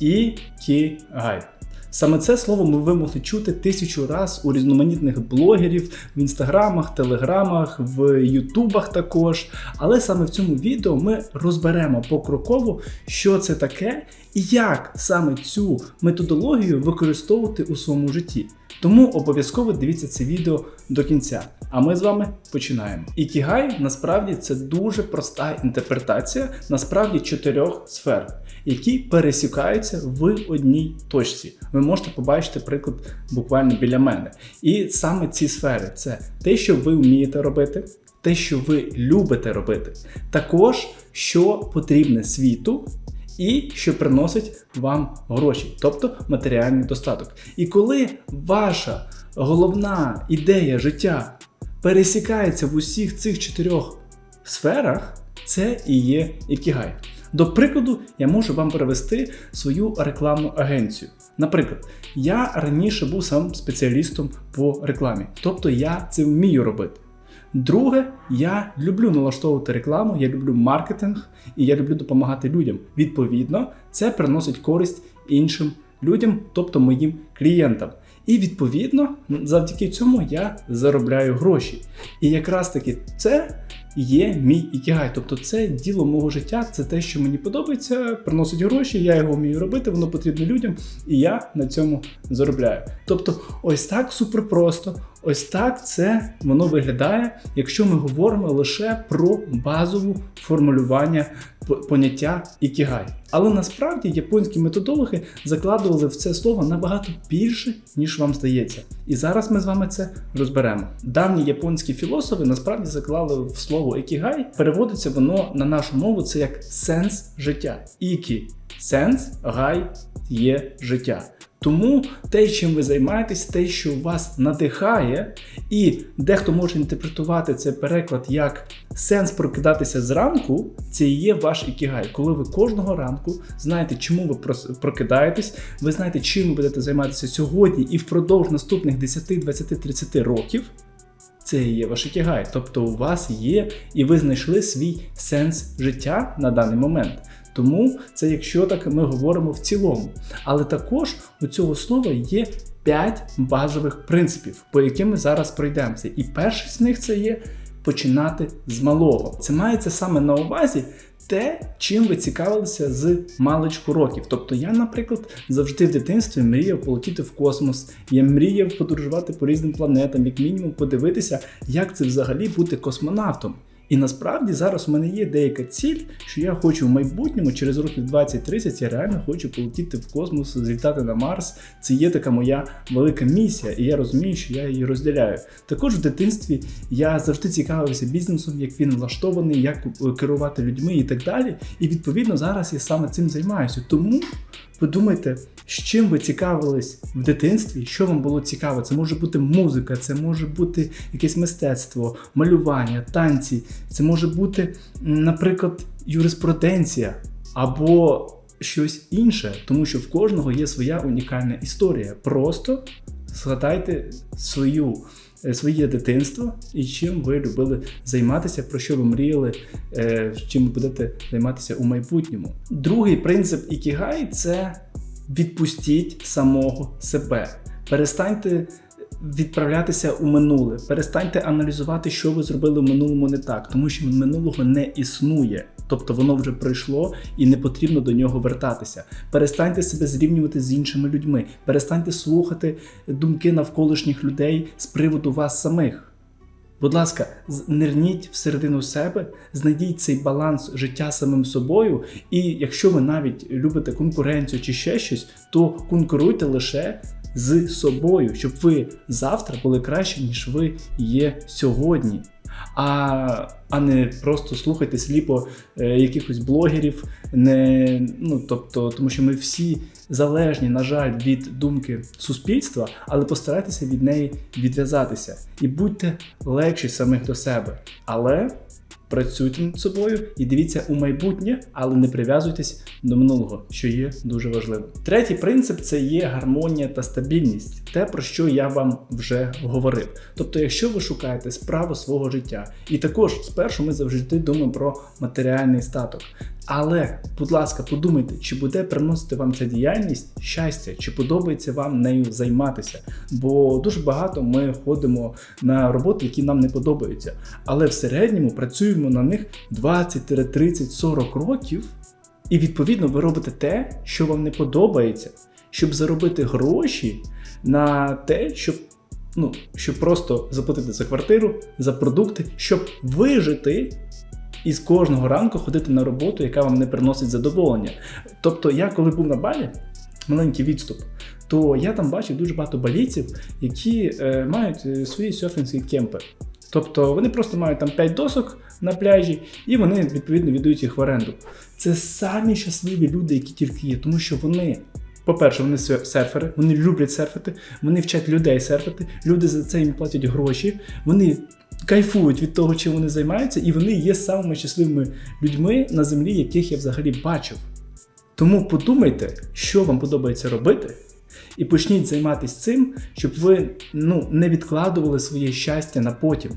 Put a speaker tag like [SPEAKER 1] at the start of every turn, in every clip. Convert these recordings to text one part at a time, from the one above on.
[SPEAKER 1] Ікігай. Саме це слово ми ви могли чути тисячу раз у різноманітних блогерів в інстаграмах, телеграмах, в ютубах також. Але саме в цьому відео ми розберемо покроково, що це таке і як саме цю методологію використовувати у своєму житті. Тому обов'язково дивіться це відео до кінця. А ми з вами починаємо. Ікігай насправді це дуже проста інтерпретація насправді чотирьох сфер, які пересікаються в одній точці. Ви можете побачити приклад буквально біля мене. І саме ці сфери це те, що ви вмієте робити, те, що ви любите робити, також що потрібне світу. І що приносить вам гроші, тобто матеріальний достаток. І коли ваша головна ідея життя пересікається в усіх цих чотирьох сферах, це і є ікігай. До прикладу, я можу вам привести свою рекламну агенцію. Наприклад, я раніше був сам спеціалістом по рекламі, тобто я це вмію робити. Друге, я люблю налаштовувати рекламу, я люблю маркетинг і я люблю допомагати людям. Відповідно, це приносить користь іншим людям, тобто моїм клієнтам. І відповідно, завдяки цьому я заробляю гроші. І якраз таки це є мій ікігай. Тобто це діло мого життя, це те, що мені подобається, приносить гроші, я його вмію робити, воно потрібно людям, і я на цьому заробляю. Тобто, ось так супер просто. Ось так це воно виглядає, якщо ми говоримо лише про базову формулювання поняття ікігай. Але насправді японські методологи закладували в це слово набагато більше, ніж вам здається. І зараз ми з вами це розберемо. Давні японські філософи насправді заклали в слово ікігай, переводиться воно на нашу мову це як сенс життя. Ікі сенс, гай є життя. Тому те, чим ви займаєтесь, те, що вас надихає, і дехто може інтерпретувати цей переклад як сенс прокидатися зранку, це і є ваш ікігай. Коли ви кожного ранку знаєте, чому ви прокидаєтесь, ви знаєте, чим ви будете займатися сьогодні і впродовж наступних 10, 20, 30 років. Це і є ваш ікігай. Тобто у вас є, і ви знайшли свій сенс життя на даний момент. Тому це якщо так ми говоримо в цілому. Але також у цього слова є 5 базових принципів, по яким ми зараз пройдемося. І перший з них це є починати з малого. Це мається саме на увазі. Те, чим ви цікавилися з маличку років. Тобто я, наприклад, завжди в дитинстві мріяв полетіти в космос, я мріяв подорожувати по різним планетам, як мінімум подивитися, як це взагалі бути космонавтом. І насправді зараз у мене є деяка ціль, що я хочу в майбутньому, через років 20-30, я реально хочу полетіти в космос, злітати на Марс. Це є така моя велика місія, і я розумію, що я її розділяю. Також в дитинстві я завжди цікавився бізнесом, як він влаштований, як керувати людьми і так далі. І відповідно зараз я саме цим займаюся. Тому подумайте, з чим ви цікавились в дитинстві, що вам було цікаво. Це може бути музика, це може бути якесь мистецтво, малювання, танці, це може бути, наприклад, юриспруденція або щось інше, тому що в кожного є своя унікальна історія. Просто згадайте свою. Е, своє дитинство і чим ви любили займатися, про що ви мріяли, е, чим ви будете займатися у майбутньому. Другий принцип ікігай це відпустіть самого себе. Перестаньте відправлятися у минуле, перестаньте аналізувати, що ви зробили в минулому не так, тому що минулого не існує. Тобто воно вже пройшло і не потрібно до нього вертатися. Перестаньте себе зрівнювати з іншими людьми, перестаньте слухати думки навколишніх людей з приводу вас самих. Будь ласка, нирніть всередину себе, знайдіть цей баланс життя самим собою, і якщо ви навіть любите конкуренцію чи ще щось, то конкуруйте лише з собою, щоб ви завтра були краще, ніж ви є сьогодні а а не просто слухайте сліпо е, якихось блогерів. Не, ну, тобто, Тому що ми всі залежні, на жаль, від думки суспільства, але постарайтеся від неї відв'язатися і будьте легші самих до себе. Але працюйте над собою і дивіться у майбутнє, але не прив'язуйтесь до минулого, що є дуже важливо. Третій принцип це є гармонія та стабільність, те, про що я вам вже говорив. Тобто, якщо ви шукаєте справу свого життя, і також спершу ми завжди думаємо про матеріальний статок. Але, будь ласка, подумайте, чи буде приносити вам ця діяльність щастя, чи подобається вам нею займатися. Бо дуже багато ми ходимо на роботи, які нам не подобаються. Але в середньому працюємо на них 20, 30, 40 років, і відповідно ви робите те, що вам не подобається, щоб заробити гроші на те, щоб. Ну, щоб просто заплатити за квартиру, за продукти, щоб вижити і з кожного ранку ходити на роботу, яка вам не приносить задоволення. Тобто, я коли був на балі, маленький відступ, то я там бачив дуже багато балійців, які е, мають е, свої серфінські кемпи. Тобто вони просто мають там 5 досок на пляжі, і вони відповідно віддають їх в оренду. Це самі щасливі люди, які тільки є, тому що вони. По-перше, вони серфери, вони люблять серфити, вони вчать людей серфити, люди за це їм платять гроші, вони кайфують від того, чим вони займаються, і вони є самими щасливими людьми на землі, яких я взагалі бачив. Тому подумайте, що вам подобається робити, і почніть займатися цим, щоб ви ну, не відкладували своє щастя на потім,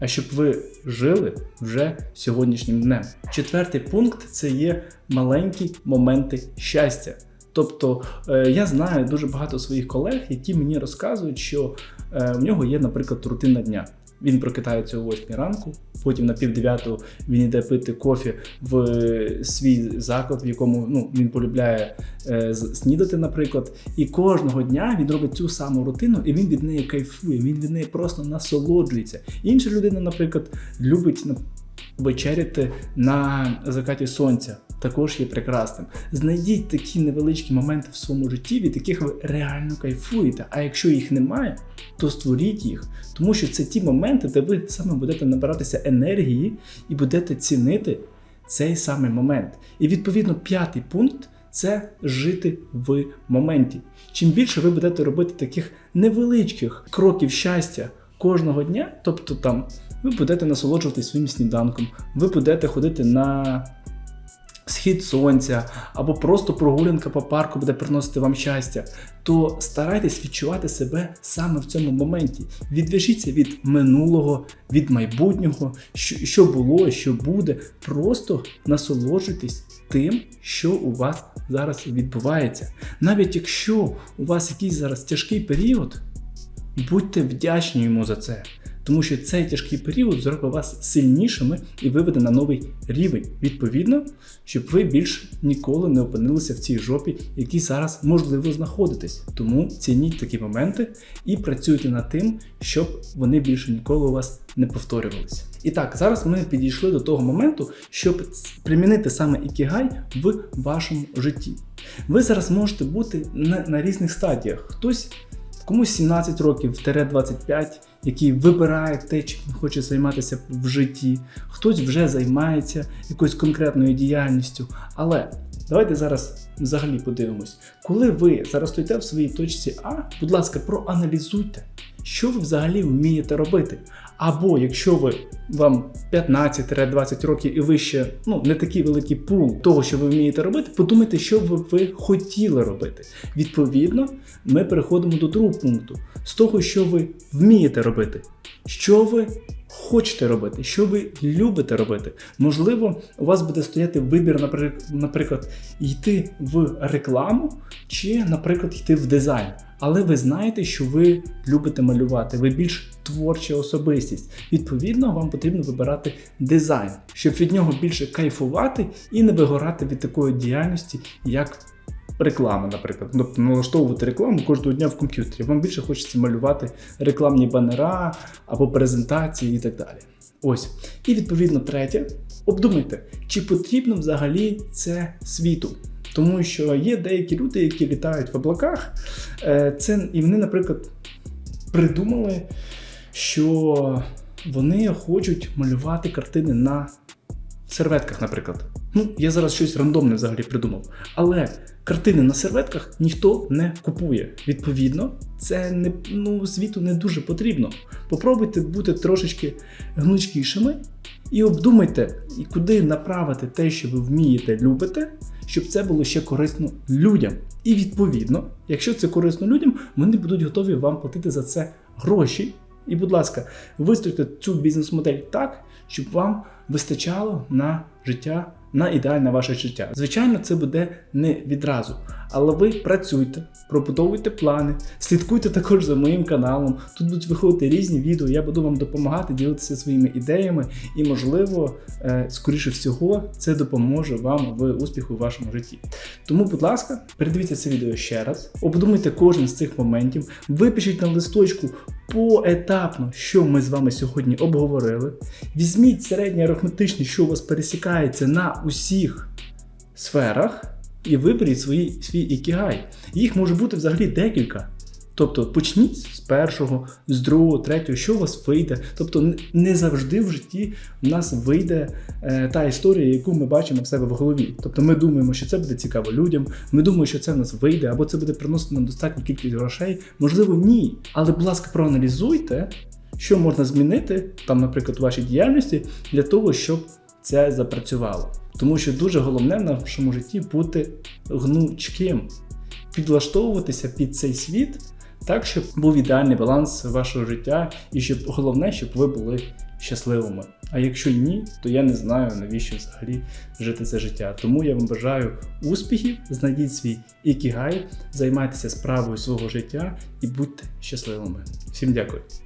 [SPEAKER 1] а щоб ви жили вже сьогоднішнім днем. Четвертий пункт це є маленькі моменти щастя. Тобто е, я знаю дуже багато своїх колег, які мені розказують, що е, в нього є, наприклад, рутина дня. Він прокидається о 8 ранку, потім на пів він йде пити кофі в е, свій заклад, в якому ну, він полюбляє е, снідати, наприклад. І кожного дня він робить цю саму рутину, і він від неї кайфує, він від неї просто насолоджується. Інша людина, наприклад, любить вечеряти на закаті сонця. Також є прекрасним. Знайдіть такі невеличкі моменти в своєму житті, від яких ви реально кайфуєте. А якщо їх немає, то створіть їх, тому що це ті моменти, де ви саме будете набиратися енергії і будете цінити цей самий момент. І відповідно п'ятий пункт це жити в моменті. Чим більше ви будете робити таких невеличких кроків щастя кожного дня, тобто там ви будете насолоджуватись своїм сніданком, ви будете ходити на схід сонця, або просто прогулянка по парку буде приносити вам щастя, то старайтесь відчувати себе саме в цьому моменті. Відв'яжіться від минулого, від майбутнього, що, було, що буде. Просто насолоджуйтесь тим, що у вас зараз відбувається. Навіть якщо у вас якийсь зараз тяжкий період, будьте вдячні йому за це. Тому що цей тяжкий період зробить вас сильнішими і виведе на новий рівень. Відповідно, щоб ви більш ніколи не опинилися в цій жопі, якій зараз можливо знаходитесь. Тому цініть такі моменти і працюйте над тим, щоб вони більше ніколи у вас не повторювалися. І так, зараз ми підійшли до того моменту, щоб примінити саме ікігай в вашому житті. Ви зараз можете бути на, на різних стадіях. Хтось комусь 17 років 25, який вибирає те, чим він хоче займатися в житті, хтось вже займається якоюсь конкретною діяльністю. Але давайте зараз взагалі подивимось, коли ви зараз стоїте в своїй точці А, будь ласка, проаналізуйте, що ви взагалі вмієте робити. Або якщо ви вам 15-20 років і ви ще ну, не такий великий пул того, що ви вмієте робити, подумайте, що б ви хотіли робити. Відповідно, ми переходимо до другого пункту з того, що ви вмієте робити, що ви хочете робити, що ви любите робити. Можливо, у вас буде стояти вибір, наприклад, йти в рекламу чи, наприклад, йти в дизайн. Але ви знаєте, що ви любите малювати, ви більш творча особистість. Відповідно, вам потрібно вибирати дизайн, щоб від нього більше кайфувати і не вигорати від такої діяльності, як реклама, наприклад. Тобто налаштовувати рекламу кожного дня в комп'ютері. Вам більше хочеться малювати рекламні банера або презентації і так далі. Ось. І відповідно третє. Обдумайте, чи потрібно взагалі це світу. Тому що є деякі люди, які літають в облаках, е, це, і вони, наприклад, придумали, що вони хочуть малювати картини на серветках, світлах. Ну, я зараз щось рандомне взагалі придумав. Але картини на серветках ніхто не купує. Відповідно, це не, ну, світу не дуже потрібно. Попробуйте бути трошечки гнучкішими і обдумайте, і куди направити те, що ви вмієте, любите, щоб це було ще корисно людям. І відповідно, якщо це корисно людям, вони будуть готові вам платити за це гроші. І, будь ласка, вистройте цю бізнес-модель так, щоб вам вистачало на життя на ідеальне ваше життя. Звичайно, це буде не відразу, але ви працюйте, пробудовуйте плани, слідкуйте також за моїм каналом. Тут будуть виходити різні відео. Я буду вам допомагати ділитися своїми ідеями, і, можливо, е, скоріше всього, це допоможе вам в успіху в вашому житті. Тому, будь ласка, передивіться це відео ще раз, обдумайте кожен з цих моментів, випишіть на листочку поетапно, що ми з вами сьогодні обговорили. Візьміть середнє арифметичне, що у вас пересікається на усіх сферах, і виберіть свої, свій ікігай. Їх може бути взагалі декілька. Тобто почніть з першого, з другого, третього, що у вас вийде. Тобто не завжди в житті в нас вийде е, та історія, яку ми бачимо в себе в голові. Тобто ми думаємо, що це буде цікаво людям, ми думаємо, що це в нас вийде, або це буде приносити нам достатню кількість грошей. Можливо, ні. Але, будь ласка, проаналізуйте, що можна змінити, там, наприклад, у вашій діяльності, для того, щоб це запрацювало. Тому що дуже головне в нашому житті бути гнучким, підлаштовуватися під цей світ так, щоб був ідеальний баланс вашого життя, і щоб головне, щоб ви були щасливими. А якщо ні, то я не знаю, навіщо взагалі жити це життя. Тому я вам бажаю успіхів, знайдіть свій ікігай, займайтеся справою свого життя і будьте щасливими. Всім дякую.